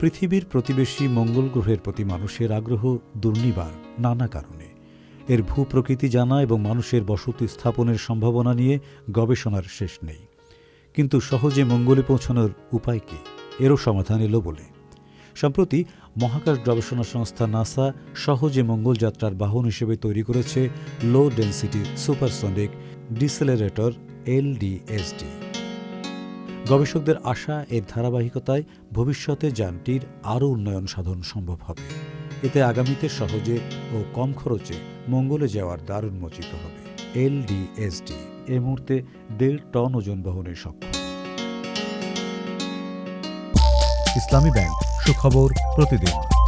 পৃথিবীর প্রতিবেশী মঙ্গল গ্রহের প্রতি মানুষের আগ্রহ দুর্নিবার নানা কারণে। এর ভূপ্রকৃতি জানা এবং মানুষের বসতি স্থাপনের সম্ভাবনা নিয়ে গবেষণার শেষ নেই। কিন্তু সহজে মঙ্গলে পৌঁছানোর উপায় কী? এরও সমাধান এলো বলে। সম্প্রতি মহাকাশ গবেষণা সংস্থা নাসা সহজে মঙ্গল যাত্রার বাহন হিসেবে তৈরি করেছে লো ডেন্সিটি সুপারসনিক ডিসেলারেটর এলডিএসডি গবেষকদের আশা এর ধারাবাহিকতায় ভবিষ্যতে যানটির আরও উন্নয়ন সাধন সম্ভব হবে। এতে আগামীতে সহজে ও কম খরচে মঙ্গলে যাওয়ার দ্বার উন্মোচিত হবে। এলডিএসডি এ মুহূর্তে দেড় টন ওজন বহনের সক্ষম। ইসলামী ব্যাংক, সুখবর প্রতিদিন।